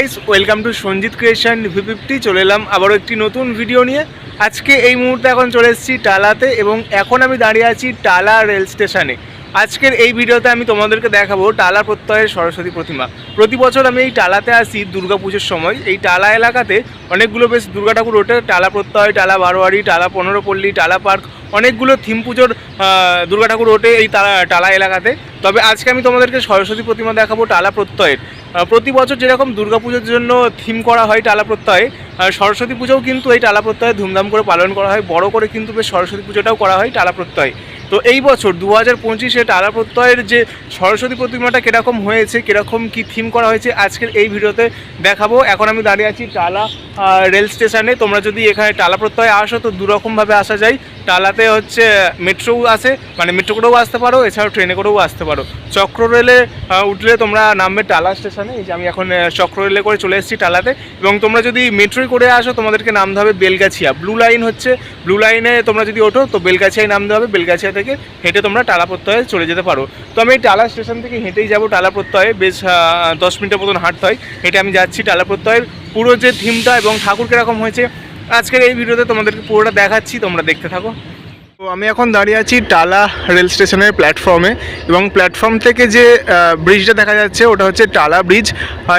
Guys, welcome to Sanjit creation V fifty, চলে এলাম আবারও একটি নতুন ভিডিও নিয়ে। আজকে এই মুহূর্তে এখন চলে এসেছি টালাতে এবং এখন আমি দাঁড়িয়ে আছি টালা রেল স্টেশনে। আজকের এই ভিডিওতে আমি তোমাদেরকে দেখাবো টালা প্রত্যয়ের সরস্বতী প্রতিমা। প্রতি বছর আমি এই টালাতে আসি দুর্গাপুজোর সময়। এই টালা এলাকাতে অনেকগুলো বেশ দুর্গা ঠাকুর ওঠে। টালা প্রত্যয়, টালা বারোয়ারি, টালা পনেরো পল্লী টালা পার্ক অনেকগুলো থিম পুজোর দুর্গা ঠাকুর ওঠে এই টালা টালা এলাকাতে। তবে আজকে আমি তোমাদেরকে সরস্বতী প্রতিমা দেখাবো টালা প্রত্যয়ের। প্রতি বছর যেরকম দুর্গাপুজোর জন্য থিম করা হয় টালা প্রত্যয়ে সরস্বতী পুজোও কিন্তু এই টালা প্রত্যয়ে ধুমধাম করে পালন করা হয়। বড় করে কিন্তু বেশ সরস্বতী পুজোটাও করা হয় টালা প্রত্যয়ে। তো এই বছর দু হাজার পঁচিশে টালা প্রত্যয়ের যে সরস্বতী প্রতিমাটা কীরকম হয়েছে, কীরকম কি থিম করা হয়েছে, আজকের এই ভিডিওতে দেখাবো। এখন আমি দাঁড়িয়ে আছি টালা রেল স্টেশনে তোমরা যদি এখানে টালা প্রত্যয়ে আসো, তো দুরকমভাবে আসা যায়। টালাতে হচ্ছে মেট্রো আসে মানে মেট্রো করেও আসতে পারো, এছাড়াও ট্রেনে করেও আসতে পারো। চক্র রেলে উঠলে তোমরা নামবে টালা স্টেশনে, এই যে আমি এখন চক্র রেলে করে চলে এসেছি টালাতে, এবং তোমরা যদি মেট্রোয় করে আসো, তোমাদেরকে নামতে হবে বেলগাছিয়া। ব্লু লাইন হচ্ছে, ব্লু লাইনে তোমরা যদি ওঠো, তো বেলগাছিয়ায় নামতে হবে, বেলগাছিয়া থেকে হেঁটে তোমরা টালা প্রত্যয়ে চলে যেতে পারো। তো আমি এই টালা স্টেশন থেকে হেঁটেই যাব টালা প্রত্যয়ে, বেশ দশ মিনিটের মতন হাঁটতে হয়, হেঁটে আমি যাচ্ছি টালা প্রত্যয়ের পুরো যে থিমটা এবং ঠাকুর কীরকম হয়েছে আজকের এই ভিডিওতে তোমাদেরকে পুরোটা দেখাচ্ছি, তোমরা দেখতে থাকো। তো আমি এখন দাঁড়িয়ে আছি টালা রেল স্টেশনের প্ল্যাটফর্মে এবং প্ল্যাটফর্ম থেকে যে ব্রিজটা দেখা যাচ্ছে ওটা হচ্ছে টালা ব্রিজ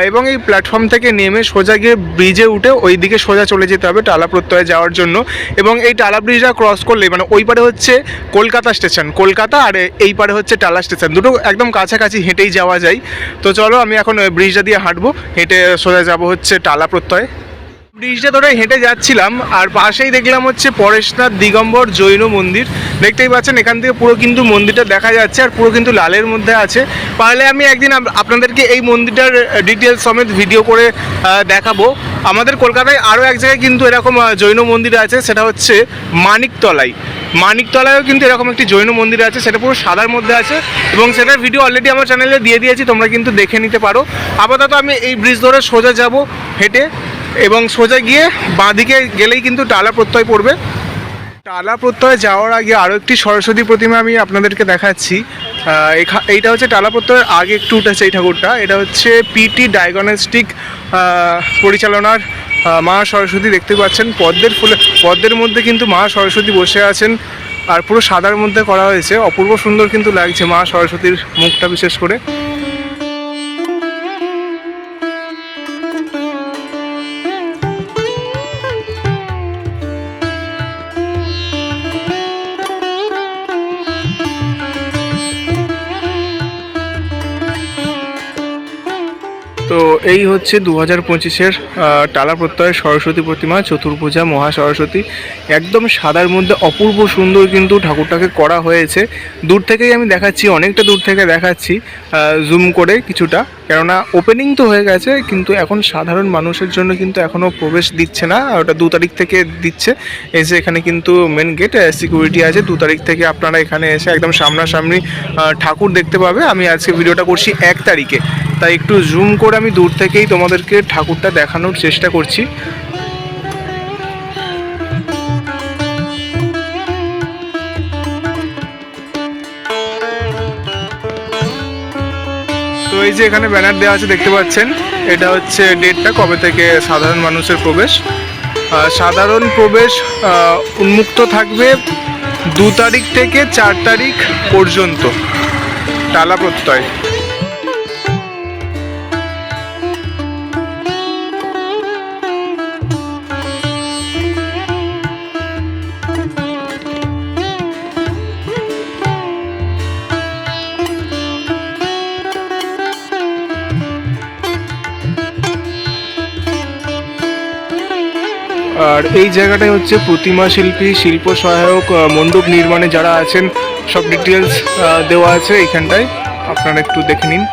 এবং এই প্ল্যাটফর্ম থেকে নেমে সোজা গিয়ে ব্রিজে উঠে ওই দিকে সোজা চলে যেতে হবে টালা প্রত্যয়ে যাওয়ার জন্য। এবং এই টালা ব্রিজটা ক্রস করলে মানে ওই পারে হচ্ছে কলকাতা স্টেশন কলকাতা আর এই পারে হচ্ছে টালা স্টেশন দুটো একদম কাছাকাছি হেঁটেই যাওয়া যায়। তো চলো আমি এখন ওই ব্রিজটা দিয়ে হাঁটবো, হেঁটে সোজা যাব হচ্ছে টালা প্রত্যয়ে। ব্রিজটা ধরে হেঁটে যাচ্ছিলাম, আর পাশেই দেখলাম হচ্ছে পরেশনাথ দিগম্বর জৈন মন্দির। দেখতেই পাচ্ছেন, এখান থেকে পুরো কিন্তু মন্দিরটা দেখা যাচ্ছে, আর পুরো কিন্তু লালের মধ্যে আছে। পারলে আমি একদিন আপনাদেরকে এই মন্দিরটার ডিটেলস সমেত ভিডিও করে দেখাবো। আমাদের কলকাতায় আরও এক জায়গায় কিন্তু এরকম জৈন মন্দির আছে, সেটা হচ্ছে মানিকতলায়। মানিকতলায়ও কিন্তু এরকম একটি জৈন মন্দির আছে, সেটা পুরো সাদার মধ্যে আছে, এবং সেটার ভিডিও অলরেডি আমার চ্যানেলে দিয়ে দিয়েছি, তোমরা কিন্তু দেখে নিতে পারো। আপাতত আমি এই ব্রিজ ধরে সোজা যাব হেঁটে। এবং সোজা গিয়ে বাঁদিকে গেলেই কিন্তু টালা প্রত্যয় পড়বে। টালা প্রত্যয়ে যাওয়ার আগে আরও একটি সরস্বতী প্রতিমা আমি আপনাদেরকে দেখাচ্ছি। এইটা হচ্ছে টালা প্রত্যয়ের আগে একটু উঠেছে এই ঠাকুরটা। এটা হচ্ছে পিটি ডায়াগনস্টিক পরিচালনার মা সরস্বতী দেখতে পাচ্ছেন। পদ্মের ফুলে, পদ্মের মধ্যে কিন্তু মা সরস্বতী বসে আছেন আর পুরো সাদার মধ্যে করা হয়েছে। অপূর্ব সুন্দর কিন্তু লাগছে মা সরস্বতীর মুখটা বিশেষ করে। এই হচ্ছে দু হাজার পঁচিশের টালা প্রত্যয় সরস্বতী প্রতিমা, চতুর্ভুজা মহা সরস্বতী। একদম সাদার মধ্যে অপূর্ব সুন্দর কিন্তু ঠাকুরটাকে করা হয়েছে। দূর থেকেই আমি দেখাচ্ছি, অনেকটা দূর থেকে দেখাচ্ছি জুম করে কিছুটা। কেননা ওপেনিং তো হয়ে গেছে, কিন্তু এখন সাধারণ মানুষের জন্য কিন্তু এখনও প্রবেশ দিচ্ছে না ওটা দু তারিখ থেকে দিচ্ছে। এসে এখানে কিন্তু মেন গেট সিকিউরিটি আছে। দু তারিখ থেকে আপনারা এখানে এসে একদম সামনাসামনি ঠাকুর দেখতে পাবে। আমি আজকে ভিডিওটা করছি এক তারিখে। তাই একটু জুম করে আমি দূর থেকেই তোমাদেরকে ঠাকুরটা দেখানোর চেষ্টা করছি। তো এই যে এখানে ব্যানার দেওয়া আছে, দেখতে পাচ্ছেন? এটা হচ্ছে ডেটটা কবে থেকে সাধারণ মানুষের প্রবেশ। সাধারণ প্রবেশ উন্মুক্ত থাকবে দু তারিখ থেকে চার তারিখ পর্যন্ত। টালা প্রত্যয়। আর এই জায়গাটায় হচ্ছে প্রতিমা শিল্পী, শিল্প সহায়ক মণ্ডপ নির্মাণে যারা আছেন, সব ডিটেলস দেওয়া আছে এইখানটায় আপনারা একটু দেখে নিন।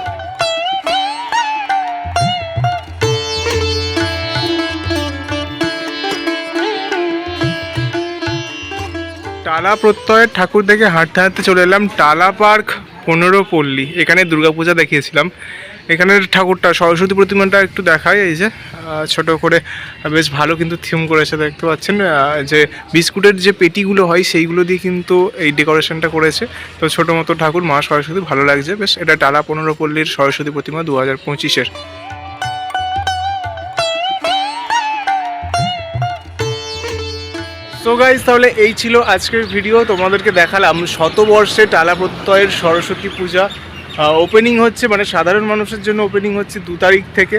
টালা প্রত্যয়ের ঠাকুর দেখে হাঁটতে হাঁটতে চলে এলাম টালা পার্ক। পনেরো পল্লী। এখানে দুর্গাপূজা দেখিয়েছিলাম। এখানের ঠাকুরটা, সরস্বতী প্রতিমাটা একটু দেখায় এই যে ছোট করে বেশ ভালো কিন্তু থিম করেছে, দেখতে পাচ্ছেন যে বিস্কুটের যে পেটিগুলো হয়, সেইগুলো দিয়ে কিন্তু এই ডেকোরেশনটা করেছে। তো ছোটো মতো ঠাকুর, মা সরস্বতী, ভালো লাগছে, বেশ। এটা টালা পনেরো পল্লীর সরস্বতী প্রতিমা দু হাজার পঁচিশের। সো গাইজ তাহলে এই ছিল আজকের ভিডিও তোমাদেরকে দেখালাম শতবর্ষে টালা প্রত্যয়ের সরস্বতী পূজা। ওপেনিং হচ্ছে মানে সাধারণ মানুষের জন্য ওপেনিং হচ্ছে দু তারিখ থেকে।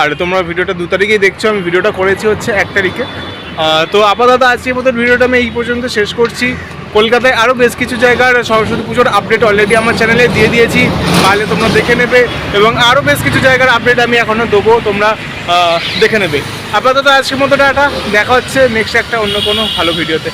আর তোমরা ভিডিওটা দু তারিখেই দেখছ, আমি ভিডিওটা করেছি হচ্ছে এক তারিখে। তো আপাতত আজকের মতো ভিডিওটা আমি এই পর্যন্ত শেষ করছি। কলকাতায় আরও বেশ কিছু জায়গার সরস্বতী পুজোর আপডেট অলরেডি আমার চ্যানেলে দিয়ে দিয়েছি। তাহলে তোমরা দেখে নেবে এবং আরও বেশ কিছু জায়গার আপডেট আমি এখনও দেবো, তোমরা দেখে নেবে। আপাতত আজকের মতো টাটা। দেখা হচ্ছে নেক্সট একটা অন্য কোনো ভালো ভিডিওতে